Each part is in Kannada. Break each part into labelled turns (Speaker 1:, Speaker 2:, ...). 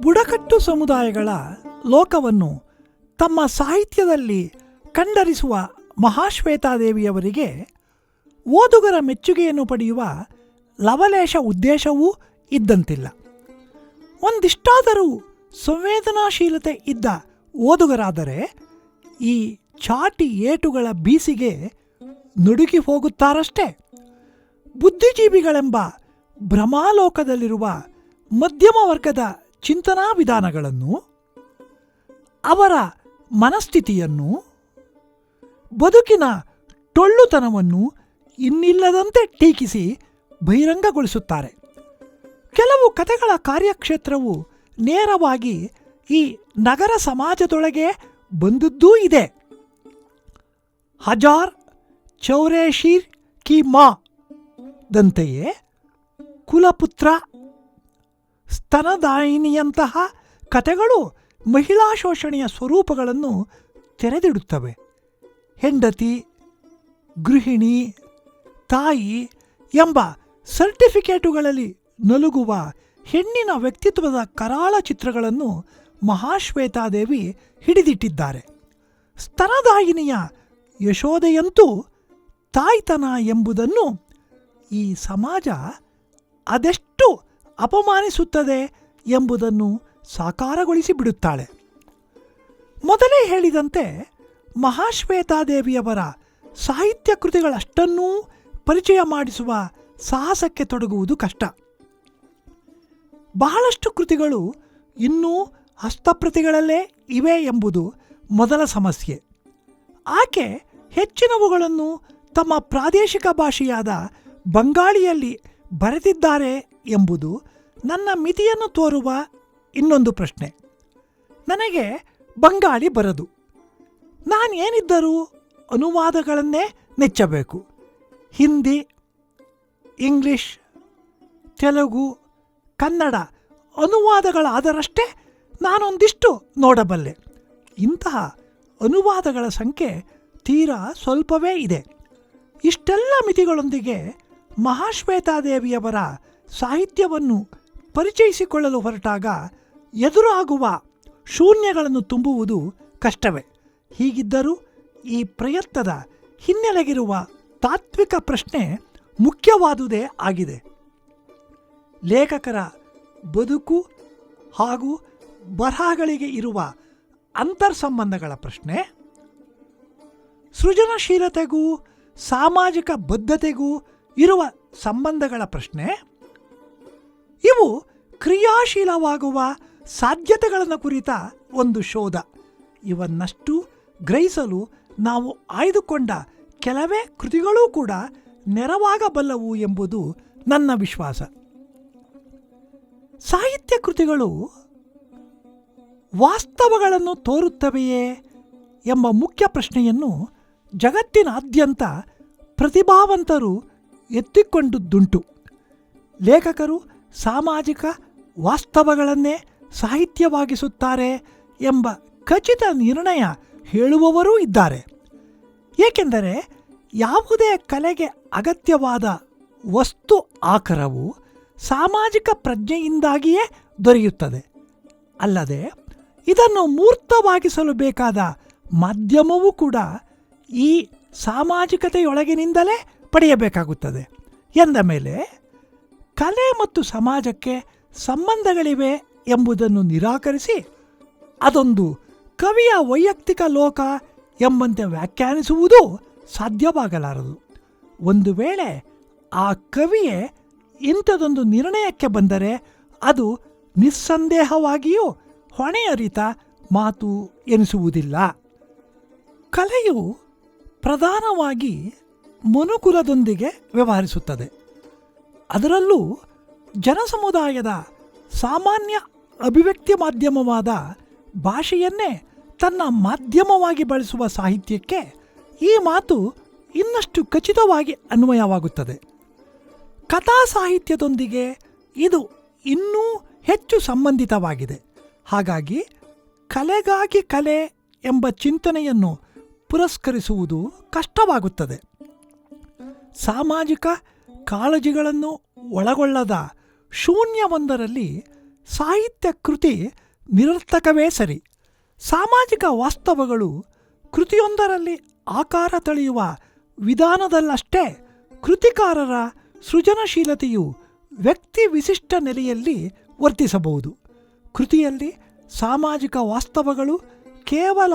Speaker 1: ಬುಡಕಟ್ಟು ಸಮುದಾಯಗಳ ಲೋಕವನ್ನು ತಮ್ಮ ಸಾಹಿತ್ಯದಲ್ಲಿ ಕಂಡರಿಸುವ ಮಹಾಶ್ವೇತಾದೇವಿಯವರಿಗೆ ಓದುಗರ ಮೆಚ್ಚುಗೆಯನ್ನು ಪಡೆಯುವ ಲವಲೇಶ ಉದ್ದೇಶವೂ ಇದ್ದಂತಿಲ್ಲ. ಒಂದಿಷ್ಟಾದರೂ ಸಂವೇದನಾಶೀಲತೆ ಇದ್ದ ಓದುಗರಾದರೆ ಈ ಚಾಟಿ ಏಟುಗಳ ಬೀಸಿಗೆ ನುಡುಗಿ ಹೋಗುತ್ತಾರಷ್ಟೇ. ಬುದ್ಧಿಜೀವಿಗಳೆಂಬ ಭ್ರಮಾಲೋಕದಲ್ಲಿರುವ ಮಧ್ಯಮ ವರ್ಗದ ಚಿಂತನಾ ವಿಧಾನಗಳನ್ನು ಅವರ ಮನಸ್ಥಿತಿಯನ್ನು, ಬದುಕಿನ ಟೊಳ್ಳುತನವನ್ನು ಇನ್ನಿಲ್ಲದಂತೆ ಟೀಕಿಸಿ ಬಹಿರಂಗಗೊಳಿಸುತ್ತಾರೆ. ಕೆಲವು ಕಥೆಗಳ ಕಾರ್ಯಕ್ಷೇತ್ರವು ನೇರವಾಗಿ ಈ ನಗರ ಸಮಾಜದೊಳಗೆ ಬಂದದ್ದೂ ಇದೆ. ಹಜಾರ್ ಚೌರೇಶೀರ್ ಕಿ ಮಾ ದಂತೆಯೇ ಕುಲಪುತ್ರ ಸ್ತನದಾಯಿನಿಯಂತಹ ಕಥೆಗಳು ಮಹಿಳಾ ಶೋಷಣೆಯ ಸ್ವರೂಪಗಳನ್ನು ತೆರೆದಿಡುತ್ತವೆ. ಹೆಂಡತಿ, ಗೃಹಿಣಿ, ತಾಯಿ ಎಂಬ ಸರ್ಟಿಫಿಕೇಟುಗಳಲ್ಲಿ ನಲುಗುವ ಹೆಣ್ಣಿನ ವ್ಯಕ್ತಿತ್ವದ ಕರಾಳ ಚಿತ್ರಗಳನ್ನು ಮಹಾಶ್ವೇತಾದೇವಿ ಹಿಡಿದಿಟ್ಟಿದ್ದಾರೆ. ಸ್ತನದಾಯಿನಿಯ ಯಶೋದೆಯಂತೂ ತಾಯ್ತನ ಎಂಬುದನ್ನು ಈ ಸಮಾಜ ಅದೆಷ್ಟು ಅಪಮಾನಿಸುತ್ತದೆ ಎಂಬುದನ್ನು ಸಾಕಾರಗೊಳಿಸಿ ಬಿಡುತ್ತಾಳೆ. ಮೊದಲೇ ಹೇಳಿದಂತೆ ಮಹಾಶ್ವೇತಾದೇವಿಯವರ ಸಾಹಿತ್ಯ ಕೃತಿಗಳಷ್ಟನ್ನೂ ಪರಿಚಯ ಮಾಡಿಸುವ ಸಾಹಸಕ್ಕೆ ತೊಡಗುವುದು ಕಷ್ಟ. ಬಹಳಷ್ಟು ಕೃತಿಗಳು ಇನ್ನೂ ಹಸ್ತಪ್ರತಿಗಳಲ್ಲೇ ಇವೆ ಎಂಬುದು ಮೊದಲ ಸಮಸ್ಯೆ. ಆಕೆ ಹೆಚ್ಚಿನವುಗಳನ್ನು ತಮ್ಮ ಪ್ರಾದೇಶಿಕ ಭಾಷೆಯಾದ ಬಂಗಾಳಿಯಲ್ಲಿ ಬರೆದಿದ್ದಾರೆ ಎಂಬುದು ನನ್ನ ಮಿತಿಯನ್ನು ತೋರುವ ಇನ್ನೊಂದು ಪ್ರಶ್ನೆ. ನನಗೆ ಬಂಗಾಳಿ ಬರದು. ನಾನು ಏನಿದ್ದರೂ ಅನುವಾದಗಳನ್ನೇ ನೆಚ್ಚಬೇಕು ಹಿಂದಿ, ಇಂಗ್ಲಿಷ್, ತೆಲುಗು, ಕನ್ನಡ ಅನುವಾದಗಳಾದರಷ್ಟೇ ನಾನೊಂದಿಷ್ಟು ನೋಡಬಲ್ಲೆ. ಇಂತಹ ಅನುವಾದಗಳ ಸಂಖ್ಯೆ ತೀರಾ ಸ್ವಲ್ಪವೇ ಇದೆ. ಇಷ್ಟೆಲ್ಲ ಮಿತಿಗಳೊಂದಿಗೆ ಮಹಾಶ್ವೇತಾದೇವಿಯವರ ಸಾಹಿತ್ಯವನ್ನು ಪರಿಚಯಿಸಿಕೊಳ್ಳಲು ಹೊರಟಾಗ ಎದುರಾಗುವ ಶೂನ್ಯಗಳನ್ನು ತುಂಬುವುದು ಕಷ್ಟವೇ. ಹೀಗಿದ್ದರೂ ಈ ಪ್ರಯತ್ನದ ಹಿನ್ನೆಲೆಗಿರುವ ತಾತ್ವಿಕ ಪ್ರಶ್ನೆ ಮುಖ್ಯವಾದುದೇ ಆಗಿದೆ. ಲೇಖಕರ ಬದುಕು ಹಾಗೂ ಬರಹಗಳಿಗೆ ಇರುವ ಅಂತರ್ಸಂಬಂಧಗಳ ಪ್ರಶ್ನೆ, ಸೃಜನಶೀಲತೆಗೂ ಸಾಮಾಜಿಕ ಬದ್ಧತೆಗೂ ಇರುವ ಸಂಬಂಧಗಳ ಪ್ರಶ್ನೆ ಇವು ಕ್ರಿಯಾಶೀಲವಾಗುವ ಸಾಧ್ಯತೆಗಳನ್ನು ಕುರಿತ ಒಂದು ಶೋಧ. ಇವನ್ನಷ್ಟು ಗ್ರಹಿಸಲು ನಾವು ಆಯ್ದುಕೊಂಡ ಕೆಲವೇ ಕೃತಿಗಳೂ ಕೂಡ ನೆರವಾಗಬಲ್ಲವು ಎಂಬುದು ನನ್ನ ವಿಶ್ವಾಸ. ಸಾಹಿತ್ಯ ಕೃತಿಗಳು ವಾಸ್ತವಗಳನ್ನು ತೋರುತ್ತವೆಯೇ ಎಂಬ ಮುಖ್ಯ ಪ್ರಶ್ನೆಯನ್ನು ಜಗತ್ತಿನಾದ್ಯಂತ ಪ್ರತಿಭಾವಂತರು ಎತ್ತಿಕೊಂಡುದುಂಟು ಲೇಖಕರು ಸಾಮಾಜಿಕ ವಾಸ್ತವಗಳನ್ನೇ ಸಾಹಿತ್ಯವಾಗಿಸುತ್ತಾರೆ ಎಂಬ ಖಚಿತ ನಿರ್ಣಯ ಹೇಳುವವರೂ ಇದ್ದಾರೆ. ಏಕೆಂದರೆ ಯಾವುದೇ ಕಲೆಗೆ ಅಗತ್ಯವಾದ ವಸ್ತು ಆಕರವು ಸಾಮಾಜಿಕ ಪ್ರಜ್ಞೆಯಿಂದಾಗಿಯೇ ದೊರೆಯುತ್ತದೆ. ಅಲ್ಲದೆ ಇದನ್ನು ಮೂರ್ತವಾಗಿಸಲು ಬೇಕಾದ ಮಾಧ್ಯಮವೂ ಕೂಡ ಈ ಸಾಮಾಜಿಕತೆಯೊಳಗಿನಿಂದಲೇ ಪಡೆಯಬೇಕಾಗುತ್ತದೆ. ಎಂದ ಮೇಲೆ ಕಲೆ ಮತ್ತು ಸಮಾಜಕ್ಕೆ ಸಂಬಂಧಗಳಿವೆ ಎಂಬುದನ್ನು ನಿರಾಕರಿಸಿ ಅದೊಂದು ಕವಿಯ ವೈಯಕ್ತಿಕ ಲೋಕ ಎಂಬಂತೆ ವ್ಯಾಖ್ಯಾನಿಸುವುದು ಸಾಧ್ಯವಾಗಲಾರದು. ಒಂದು ವೇಳೆ ಆ ಕವಿಯೇ ಇಂಥದೊಂದು ನಿರ್ಣಯಕ್ಕೆ ಬಂದರೆ ಅದು ನಿಸ್ಸಂದೇಹವಾಗಿಯೂ ಹೊಣೆಯರಿತ ಮಾತು ಎನಿಸುವುದಿಲ್ಲ. ಕಲೆಯು ಪ್ರಧಾನವಾಗಿ ಮನುಕುಲದೊಂದಿಗೆ ವ್ಯವಹರಿಸುತ್ತದೆ. ಅದರಲ್ಲೂ ಜನಸಮುದಾಯದ ಸಾಮಾನ್ಯ ಅಭಿವ್ಯಕ್ತಿ ಮಾಧ್ಯಮವಾದ ಭಾಷೆಯನ್ನೇ ತನ್ನ ಮಾಧ್ಯಮವಾಗಿ ಬಳಸುವ ಸಾಹಿತ್ಯಕ್ಕೆ ಈ ಮಾತು ಇನ್ನಷ್ಟು ಖಚಿತವಾಗಿ ಅನ್ವಯವಾಗುತ್ತದೆ. ಕಥಾ ಸಾಹಿತ್ಯದೊಂದಿಗೆ ಇದು ಇನ್ನೂ ಹೆಚ್ಚು ಸಂಬಂಧಿತವಾಗಿದೆ. ಹಾಗಾಗಿ ಕಲೆಗಾಗಿ ಕಲೆ ಎಂಬ ಚಿಂತನೆಯನ್ನು ಪುರಸ್ಕರಿಸುವುದು ಕಷ್ಟವಾಗುತ್ತದೆ. ಸಾಮಾಜಿಕ ಕಾಳಜಿಗಳನ್ನು ಒಳಗೊಳ್ಳದ ಶೂನ್ಯವೊಂದರಲ್ಲಿ ಸಾಹಿತ್ಯ ಕೃತಿ ನಿರರ್ಥಕವೇ ಸರಿ. ಸಾಮಾಜಿಕ ವಾಸ್ತವಗಳು ಕೃತಿಯೊಂದರಲ್ಲಿ ಆಕಾರ ತಳೆಯುವ ವಿಧಾನದಲ್ಲಷ್ಟೇ ಕೃತಿಕಾರರ ಸೃಜನಶೀಲತೆಯು ವ್ಯಕ್ತಿ ವಿಶಿಷ್ಟ ನೆಲೆಯಲ್ಲಿ ವರ್ತಿಸಬಹುದು. ಕೃತಿಯಲ್ಲಿ ಸಾಮಾಜಿಕ ವಾಸ್ತವಗಳು ಕೇವಲ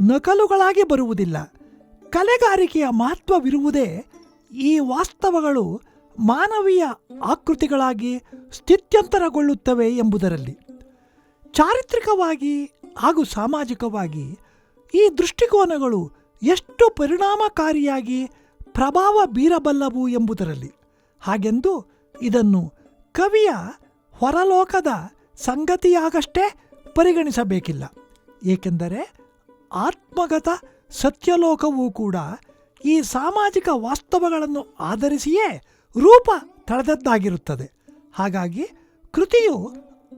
Speaker 1: ನಕಲುಗಳಾಗಿ ಬರುವುದಿಲ್ಲ. ಕಲೆಗಾರಿಕೆಯ ಮಹತ್ವವಿರುವುದೇ ಈ ವಾಸ್ತವಗಳು ಮಾನವೀಯ ಆಕೃತಿಗಳಾಗಿ ಸ್ಥಿತ್ಯಂತರಗೊಳ್ಳುತ್ತವೆ ಎಂಬುದರಲ್ಲಿ. ಚಾರಿತ್ರಿಕವಾಗಿ ಹಾಗೂ ಸಾಮಾಜಿಕವಾಗಿ ಈ ದೃಷ್ಟಿಕೋನಗಳು ಎಷ್ಟು ಪರಿಣಾಮಕಾರಿಯಾಗಿ ಪ್ರಭಾವ ಬೀರಬಲ್ಲವು ಎಂಬುದರಲ್ಲಿ. ಹಾಗೆಂದು ಇದನ್ನು ಕವಿಯ ಹೊರಲೋಕದ ಸಂಗತಿಯಾಗಷ್ಟೇ ಪರಿಗಣಿಸಬೇಕಿಲ್ಲ. ಏಕೆಂದರೆ ಆತ್ಮಗತ ಸತ್ಯಲೋಕವೂ ಕೂಡ ಈ ಸಾಮಾಜಿಕ ವಾಸ್ತವಗಳನ್ನು ಆಧರಿಸಿಯೇ ರೂಪ ತಳೆದದ್ದಾಗಿರುತ್ತದೆ. ಹಾಗಾಗಿ ಕೃತಿಯು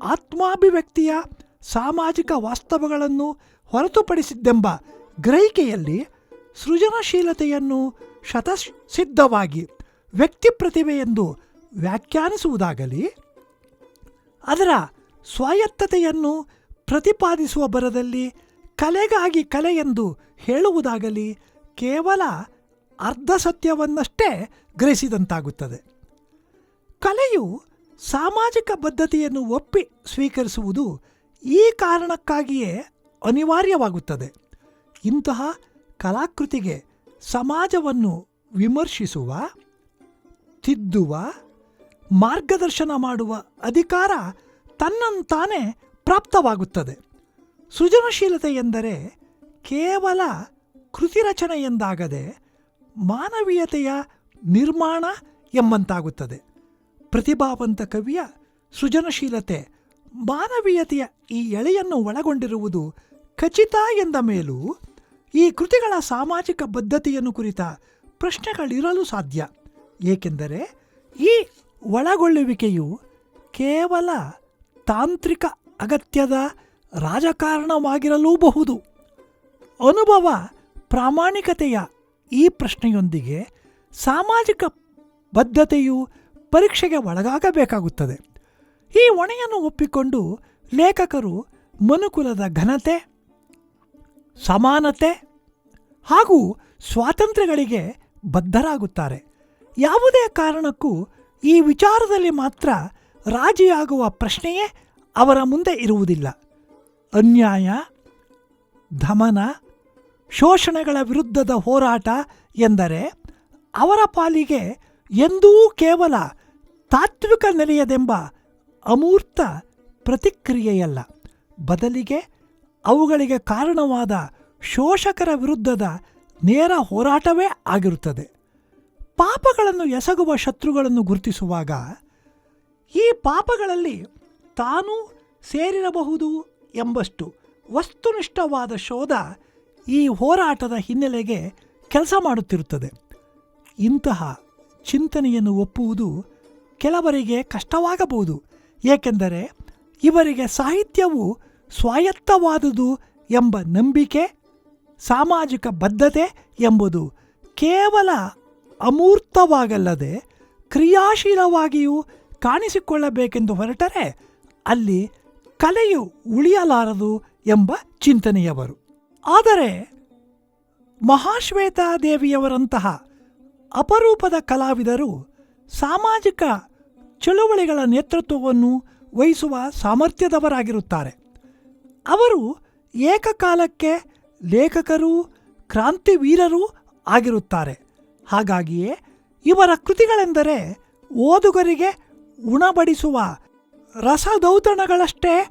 Speaker 1: ಆತ್ಮಾಭಿವ್ಯಕ್ತಿಯ ಸಾಮಾಜಿಕ ವಾಸ್ತವಗಳನ್ನು ಹೊರತುಪಡಿಸಿದ್ದೆಂಬ ಗ್ರಹಿಕೆಯಲ್ಲಿ ಸೃಜನಶೀಲತೆಯನ್ನು ಶತಸಿದ್ಧವಾಗಿ ವ್ಯಕ್ತಿ ಪ್ರತಿಭೆ ಎಂದು ವ್ಯಾಖ್ಯಾನಿಸುವುದಾಗಲಿ, ಅದರ ಸ್ವಾಯತ್ತತೆಯನ್ನು ಪ್ರತಿಪಾದಿಸುವ ಬರದಲ್ಲಿ ಕಲೆಗಾಗಿ ಕಲೆ ಎಂದು ಹೇಳುವುದಾಗಲಿ ಕೇವಲ ಅರ್ಧ ಸತ್ಯವನ್ನಷ್ಟೇ ಗ್ರಹಿಸಿದಂತಾಗುತ್ತದೆ. ಕಲೆಯು ಸಾಮಾಜಿಕ ಬದ್ಧತೆಯನ್ನು ಒಪ್ಪಿ ಸ್ವೀಕರಿಸುವುದು ಈ ಕಾರಣಕ್ಕಾಗಿಯೇ ಅನಿವಾರ್ಯವಾಗುತ್ತದೆ. ಇಂತಹ ಕಲಾಕೃತಿಗೆ ಸಮಾಜವನ್ನು ವಿಮರ್ಶಿಸುವ, ತಿದ್ದುವ, ಮಾರ್ಗದರ್ಶನ ಮಾಡುವ ಅಧಿಕಾರ ತನ್ನಂತಾನೇ ಪ್ರಾಪ್ತವಾಗುತ್ತದೆ. ಸೃಜನಶೀಲತೆ ಎಂದರೆ ಕೇವಲ ಕೃತಿ ರಚನೆ ಎಂದಾಗದೆ ಮಾನವೀಯತೆಯ ನಿರ್ಮಾಣ ಎಂಬಂತಾಗುತ್ತದೆ. ಪ್ರತಿಭಾವಂತ ಕವಿಯ ಸೃಜನಶೀಲತೆ ಮಾನವೀಯತೆಯ ಈ ಎಳೆಯನ್ನು ಒಳಗೊಂಡಿರುವುದು ಖಚಿತ ಎಂದ ಮೇಲೂ ಈ ಕೃತಿಗಳ ಸಾಮಾಜಿಕ ಬದ್ಧತೆಯನ್ನು ಕುರಿತ ಪ್ರಶ್ನೆಗಳಿರಲು ಸಾಧ್ಯ. ಏಕೆಂದರೆ ಈ ಒಳಗೊಳ್ಳುವಿಕೆಯು ಕೇವಲ ತಾಂತ್ರಿಕ ಅಗತ್ಯದ ರಾಜಕಾರಣವಾಗಿರಲೂಬಹುದು. ಅನುಭವ ಪ್ರಾಮಾಣಿಕತೆಯ ಈ ಪ್ರಶ್ನೆಯೊಂದಿಗೆ ಸಾಮಾಜಿಕ ಬದ್ಧತೆಯು ಪರೀಕ್ಷೆಗೆ ಒಳಗಾಗಬೇಕಾಗುತ್ತದೆ. ಈ ಹೊಣೆಯನ್ನು ಒಪ್ಪಿಕೊಂಡು ಲೇಖಕರು ಮನುಕುಲದ ಘನತೆ, ಸಮಾನತೆ ಹಾಗೂ ಸ್ವಾತಂತ್ರ್ಯಗಳಿಗೆ ಬದ್ಧರಾಗುತ್ತಾರೆ. ಯಾವುದೇ ಕಾರಣಕ್ಕೂ ಈ ವಿಚಾರದಲ್ಲಿ ಮಾತ್ರ ರಾಜಿಯಾಗುವ ಪ್ರಶ್ನೆಯೇ ಅವರ ಮುಂದೆ ಇರುವುದಿಲ್ಲ. ಅನ್ಯಾಯ, ದಮನ ಶೋಷಣೆಗಳ ವಿರುದ್ಧದ ಹೋರಾಟ ಎಂದರೆ ಅವರ ಪಾಲಿಗೆ ಎಂದೂ ಕೇವಲ ತಾತ್ವಿಕ ನೆಲೆಯದೆಂಬ ಅಮೂರ್ತ ಪ್ರತಿಕ್ರಿಯೆಯಲ್ಲ. ಬದಲಿಗೆ ಅವುಗಳಿಗೆ ಕಾರಣವಾದ ಶೋಷಕರ ವಿರುದ್ಧದ ನೇರ ಹೋರಾಟವೇ ಆಗಿರುತ್ತದೆ. ಪಾಪಗಳನ್ನು ಎಸಗುವ ಶತ್ರುಗಳನ್ನು ಗುರುತಿಸುವಾಗ ಈ ಪಾಪಗಳಲ್ಲಿ ತಾನೂ ಸೇರಿರಬಹುದು ಎಂಬಷ್ಟು ವಸ್ತುನಿಷ್ಠವಾದ ಶೋಧ ಈ ಹೋರಾಟದ ಹಿನ್ನೆಲೆಗೆ ಕೆಲಸ ಮಾಡುತ್ತಿರುತ್ತದೆ. ಇಂತಹ ಚಿಂತನೆಯನ್ನು ಒಪ್ಪುವುದು ಕೆಲವರಿಗೆ ಕಷ್ಟವಾಗಬಹುದು. ಏಕೆಂದರೆ ಇವರಿಗೆ ಸಾಹಿತ್ಯವು ಸ್ವಾಯತ್ತವಾದುದು ಎಂಬ ನಂಬಿಕೆ, ಸಾಮಾಜಿಕ ಬದ್ಧತೆ ಎಂಬುದು ಕೇವಲ ಅಮೂರ್ತವಾಗಲ್ಲದೆ ಕ್ರಿಯಾಶೀಲವಾಗಿಯೂ ಕಾಣಿಸಿಕೊಳ್ಳಬೇಕೆಂದು ಹೊರಟರೆ ಅಲ್ಲಿ ಕಲೆಯು ಉಳಿಯಲಾರದು ಎಂಬ ಚಿಂತನೆಯವರು. ಆದರೆ ಮಹಾಶ್ವೇತಾದೇವಿಯವರಂತಹ ಅಪರೂಪದ ಕಲಾವಿದರು ಸಾಮಾಜಿಕ ಚಳುವಳಿಗಳ ನೇತೃತ್ವವನ್ನು ವಹಿಸುವ ಸಾಮರ್ಥ್ಯದವರಾಗಿರುತ್ತಾರೆ. ಅವರು ಏಕಕಾಲಕ್ಕೆ ಲೇಖಕರು, ಕ್ರಾಂತಿವೀರರೂ ಆಗಿರುತ್ತಾರೆ. ಹಾಗಾಗಿಯೇ ಇವರ ಕೃತಿಗಳೆಂದರೆ ಓದುಗರಿಗೆ ಉಣಬಡಿಸುವ ರಸದೌತಣಗಳಷ್ಟೇ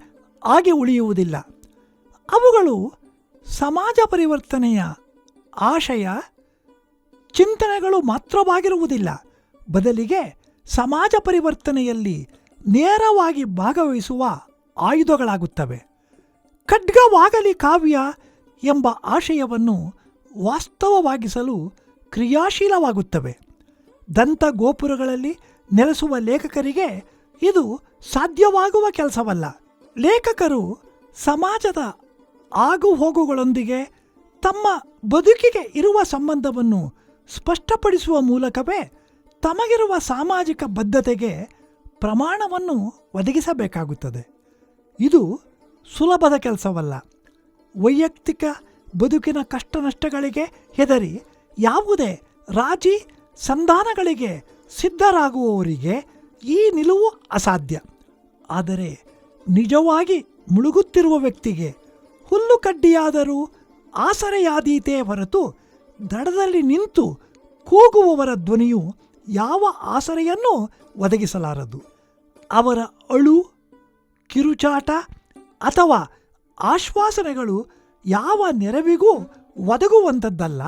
Speaker 1: ಆಗಿ ಉಳಿಯುವುದಿಲ್ಲ. ಅವುಗಳು ಸಮಾಜ ಪರಿವರ್ತನೆಯ ಆಶಯ ಚಿಂತನೆಗಳು ಮಾತ್ರವಾಗಿರುವುದಿಲ್ಲ. ಬದಲಿಗೆ ಸಮಾಜ ಪರಿವರ್ತನೆಯಲ್ಲಿ ನೇರವಾಗಿ ಭಾಗವಹಿಸುವ ಆಯುಧಗಳಾಗುತ್ತವೆ. ಖಡ್ಗವಾಗಲಿ ಕಾವ್ಯ ಎಂಬ ಆಶಯವನ್ನು ವಾಸ್ತವವಾಗಿಸಲು ಕ್ರಿಯಾಶೀಲವಾಗುತ್ತವೆ. ದಂತ ಗೋಪುರಗಳಲ್ಲಿ ನೆಲೆಸುವ ಲೇಖಕರಿಗೆ ಇದು ಸಾಧ್ಯವಾಗುವ ಕೆಲಸವಲ್ಲ. ಲೇಖಕರು ಸಮಾಜದ ಆಗುಹೋಗುಗಳೊಂದಿಗೆ ತಮ್ಮ ಬದುಕಿಗೆ ಇರುವ ಸಂಬಂಧವನ್ನು ಸ್ಪಷ್ಟಪಡಿಸುವ ಮೂಲಕವೇ ತಮಗಿರುವ ಸಾಮಾಜಿಕ ಬದ್ಧತೆಗೆ ಪ್ರಮಾಣವನ್ನು ಒದಗಿಸಬೇಕಾಗುತ್ತದೆ. ಇದು ಸುಲಭದ ಕೆಲಸವಲ್ಲ. ವೈಯಕ್ತಿಕ ಬದುಕಿನ ಕಷ್ಟ ನಷ್ಟಗಳಿಗೆ ಹೆದರಿ ಯಾವುದೇ ರಾಜಿ ಸಂಧಾನಗಳಿಗೆ ಸಿದ್ಧರಾಗುವವರಿಗೆ ಈ ನಿಲುವು ಅಸಾಧ್ಯ. ಆದರೆ ನಿಜವಾಗಿ ಮುಳುಗುತ್ತಿರುವ ವ್ಯಕ್ತಿಗೆ ಹುಲ್ಲು ಕಡ್ಡಿಯಾದರೂ ಆಸರೆಯಾದೀತೇ ಹೊರತು ದಡದಲ್ಲಿ ನಿಂತು ಕೂಗುವವರ ಧ್ವನಿಯು ಯಾವ ಆಸರೆಯನ್ನೂ ಒದಗಿಸಲಾರದು. ಅವರ ಅಳು, ಕಿರುಚಾಟ ಅಥವಾ ಆಶ್ವಾಸನೆಗಳು ಯಾವ ನೆರವಿಗೂ ಒದಗುವಂಥದ್ದಲ್ಲ.